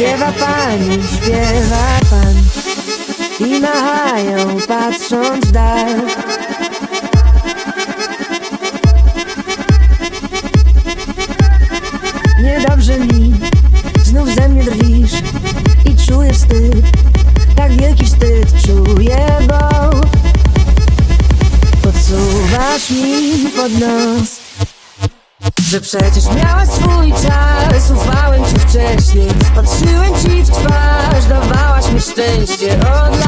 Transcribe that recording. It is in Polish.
Śpiewa pani, śpiewa pan. I machają patrząc w dal Niedobrze mi, znów ze mnie drwisz. I czuję wstyd, tak wielki wstyd czuję, bo Podsuwasz mi pod nos że przecież miałaś swój czas Ufałem szczęście. Od